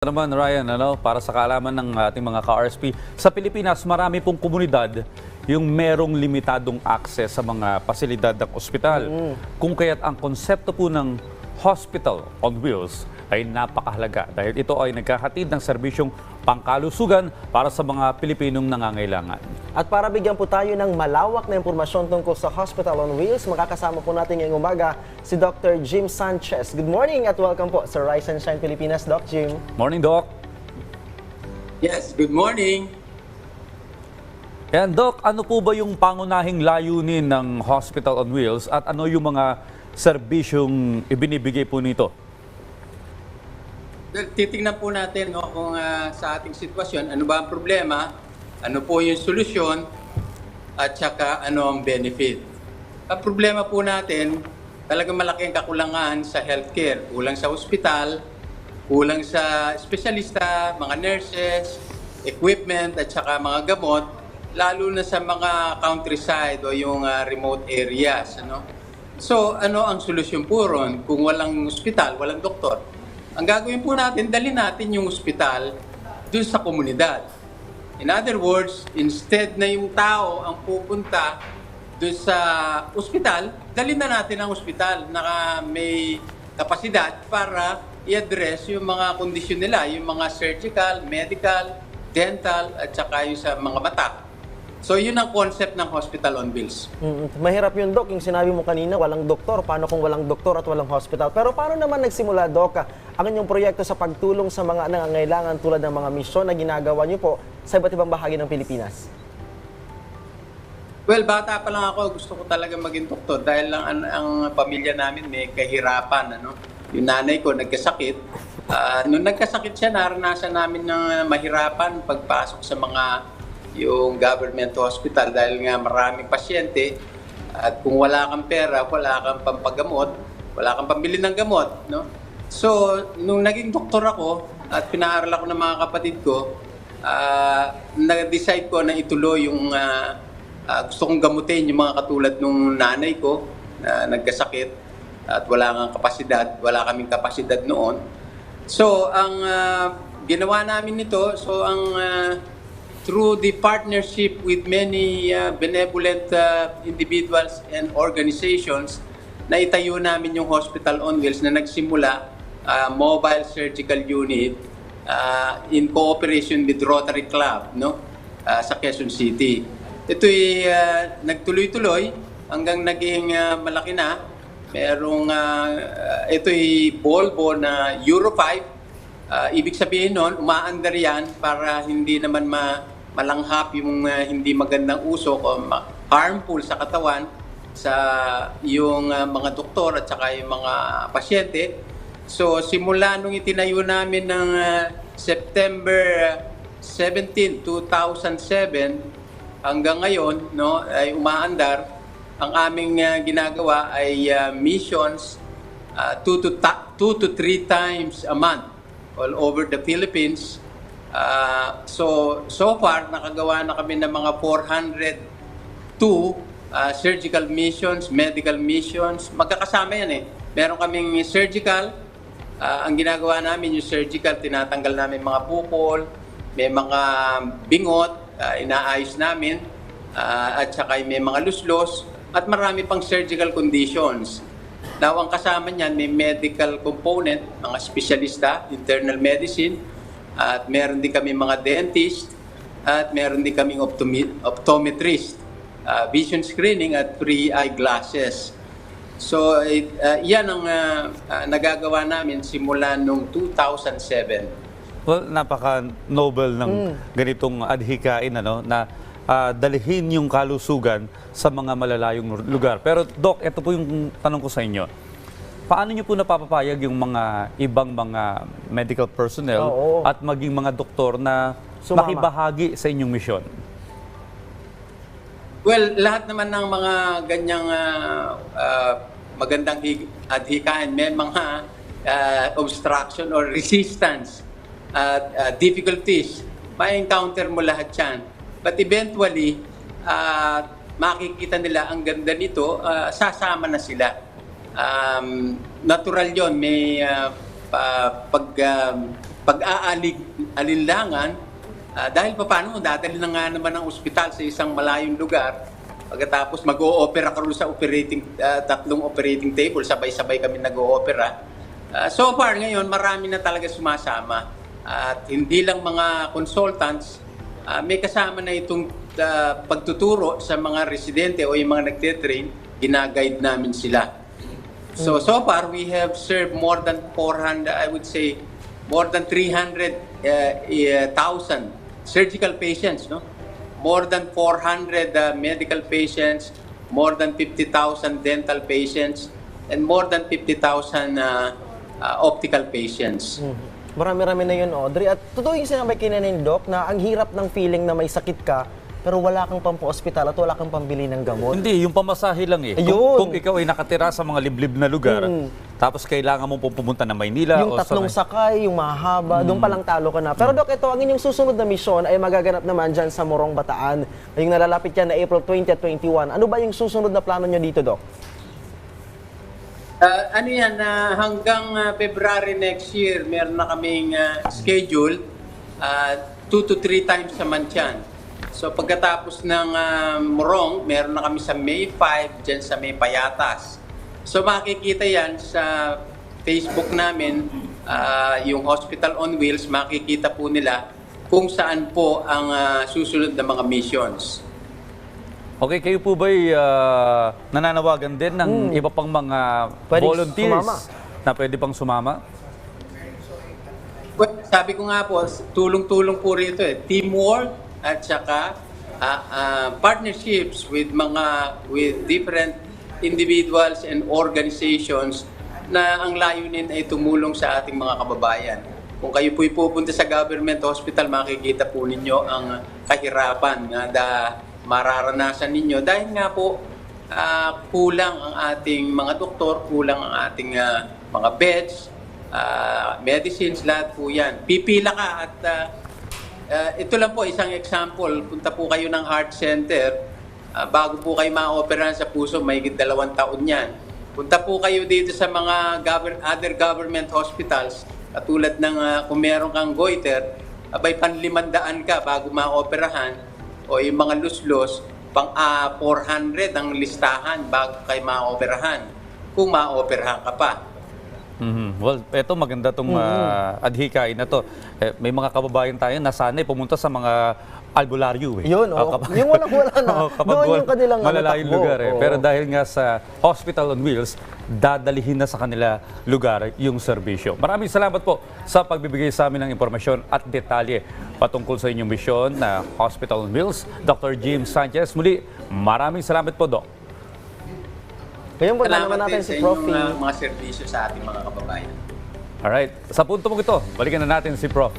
naman Ryan, ano, para sa kaalaman ng ating mga ka-RSP, sa Pilipinas marami pong komunidad yung merong limitadong access sa mga pasilidad ng ospital. Kung kaya't ang konsepto po ng hospital on wheels ay napakahalaga dahil ito ay nagkahatid ng serbisyong pangkalusugan para sa mga Pilipinong nangangailangan. At para bigyan po tayo ng malawak na impormasyon tungkol sa Hospital on Wheels, makakasama po natin ngayong umaga si Dr. Jim Sanchez. Good morning at welcome po sa Rise and Shine Pilipinas, Doc Jim. Morning, Doc. Yes, good morning. Yan, Doc, ano po ba yung pangunahing layunin ng Hospital on Wheels at ano yung mga serbisyong ibinibigay po nito? Titingnan po natin no, kung ah, sa ating sitwasyon, ano ba ang problema, ano po yung solusyon, at saka ano ang benefit. Ang problema po natin, talagang malaking kakulangan sa healthcare. Kulang sa ospital, kulang sa espesyalista, mga nurses, equipment, at saka mga gamot, lalo na sa mga countryside o yung ah, remote areas. Ano? So, ano ang solusyon po ron? Kung walang ospital, walang doktor, ang gagawin po natin, dali natin yung ospital dun sa komunidad. In other words, instead na yung tao ang pupunta dun sa ospital, dali na natin ang ospital na may kapasidad para i-address yung mga kondisyon nila, yung mga surgical, medical, dental, at saka yung sa mga mata. So, yun ang concept ng hospital on wheels. Mm, mahirap yun, Doc. Yung sinabi mo kanina, walang doktor. Paano kung walang doktor at walang hospital? Pero paano naman nagsimula, Doc, ang inyong proyekto sa pagtulong sa mga nangangailangan tulad ng mga misyon na ginagawa niyo po sa iba't ibang bahagi ng Pilipinas? Well, bata pa lang ako, gusto ko talaga maging doktor dahil lang ang, ang pamilya namin may kahirapan. Ano? Yung nanay ko nagkasakit. Ah, nung nagkasakit siya, naranasan namin ng mahirapan pagpasok sa mga yung government hospital dahil nga maraming pasyente at kung wala kang pera, wala kang pampagamot, wala kang pambili ng gamot. No? So, nung naging doktor ako at pinaaral ako ng mga kapatid ko, ah, nag-decide ko na ituloy yung ah, ah, gusto kong gamutin yung mga katulad nung nanay ko na nagkasakit at wala kang kapasidad, wala kaming kapasidad noon. So, ang ah, ginawa namin nito, so ang ah, through the partnership with many ah, benevolent ah, individuals and organizations, naitayo namin yung Hospital on Wheels na nagsimula ah, mobile surgical unit ah, in cooperation with Rotary Club no ah, sa Quezon City. Ito'y ah, nagtuloy-tuloy hanggang naging ah, malaki na. Merong ah, ito'y Volvo na Euro 5 Ah, ibig sabihin nun, umaandar yan para hindi naman ma malanghap yung ah, hindi magandang usok o harmful sa katawan sa yung ah, mga doktor at saka yung mga pasyente. So simula nung itinayo namin ng ah, September 17, 2007 hanggang ngayon no ay umaandar ang aming ah, ginagawa ay ah, missions 2 to 2 to 3 times a month all over the Philippines. Ah, so, so far, nakagawa na kami ng mga 402 ah, surgical missions, medical missions. Magkakasama yan eh. Meron kaming surgical. Ah, ang ginagawa namin yung surgical, tinatanggal namin mga bukol, may mga bingot, ah, inaayos namin, ah, at saka may mga luslos, at marami pang surgical conditions. Now, ang kasama niyan, may medical component, mga espesyalista, internal medicine, at meron din kami mga dentist, at meron din kaming optometrist, ah, vision screening at free eyeglasses. So, it, ah, yan ang ah, ah, nagagawa namin simula noong 2007. Well, napaka-noble ng ganitong adhikain ano, na ah, dalhin yung kalusugan sa mga malalayong lugar. Pero Doc, ito po yung tanong ko sa inyo. Paano niyo po napapapayag yung mga ibang mga medical personnel Oo. at maging mga doktor na Sumama. makibahagi sa inyong misyon? Well, lahat naman ng mga ganyang ah, ah, magandang adhikain, may mga ah, obstruction or resistance at ah, difficulties. May encounter mo lahat yan. But eventually, ah, makikita nila ang ganda nito, ah, sasama na sila. Um, natural yon may ah, pa- pag, ah, pag-aalinlangan ah, dahil pa paano, dadali na nga naman ang ospital sa isang malayong lugar. Pagkatapos mag-o-opera ka sa operating, ah, tatlong operating table, sabay-sabay kami nag-o-opera. Ah, so far ngayon, marami na talaga sumasama. At hindi lang mga consultants, ah, may kasama na itong ah, pagtuturo sa mga residente o yung mga nagtitrain, ginaguide namin sila. So, so far, we have served more than 400, I would say, more than 300,000 surgical patients, no? More than 400 uh, medical patients, more than 50,000 dental patients, and more than 50,000 uh, uh, optical patients. Marami-rami na yun, Audrey. At totoo yung sinabi kina ni Doc na ang hirap ng feeling na may sakit ka, pero wala kang pampa-ospital at wala kang pambili ng gamot. Hindi, yung pamasahe lang eh. Ayun. Kung, kung ikaw ay nakatira sa mga liblib na lugar, tapos kailangan mo pong pumunta na Maynila yung o sa tatlong may- sakay, yung mahaba, doon pa lang talo ka na. Pero Doc, ito, ang inyong susunod na misyon ay magaganap naman dyan sa Morong Bataan. Yung nalalapit yan na April 20 at 21. Ano ba yung susunod na plano nyo dito, Doc? Uh, ano yan, uh, hanggang uh, February next year, meron na kaming uh, schedule, uh, two to three times a month yan. So pagkatapos ng uh, Morong, meron na kami sa May 5, dyan sa May Payatas. So makikita yan sa Facebook namin, uh, yung Hospital on Wheels, makikita po nila kung saan po ang uh, susunod na mga missions. Okay, kayo po ba'y ah, nananawagan din ng iba pang mga Hmm. Pwedeng volunteers sumama. na pwede pang sumama? Well, sabi ko nga po, tulong-tulong po rito eh. Teamwork at saka ah, ah, partnerships with mga with different individuals and organizations na ang layunin ay tumulong sa ating mga kababayan. Kung kayo po'y pupunta sa government hospital, makikita po ninyo ang kahirapan na da, mararanasan ninyo dahil nga po ah, kulang ang ating mga doktor, kulang ang ating ah, mga beds, ah, medicines, lahat po yan. Pipila ka at ah, ah, ito lang po isang example. Punta po kayo ng heart center, ah, bago po kayo ma-operahan sa puso, may dalawang taon yan. Punta po kayo dito sa mga gover- other government hospitals, katulad ng ah, kung meron kang goiter, abay panlimandaan ka bago ma-operahan, o yung mga luslos, pang ah, 400 ang listahan bago kayo ma-operahan, kung ma-operahan ka pa. Mhm. Well, eto maganda tong ah, adhikain na to. Eh, may mga kababayan tayo na sanay pumunta sa mga albularyo eh. Yun, Ah, oo. kapag- Yung walang-wala na. Oo, kapag Doon yung kanilang, malalayong takbo. lugar eh. Oo. Pero dahil nga sa Hospital on Wheels, dadalihin na sa kanila lugar yung serbisyo. Maraming salamat po sa pagbibigay sa amin ng impormasyon at detalye patungkol sa inyong misyon na Hospital on Wheels. Dr. Jim Sanchez, muli, maraming salamat po, Doc. Ngayon po, Salamat naman natin din si sa Prof. inyong ah, mga serbisyo sa ating mga kababayan. Alright, sa punto mong ito, balikan na natin si Prof.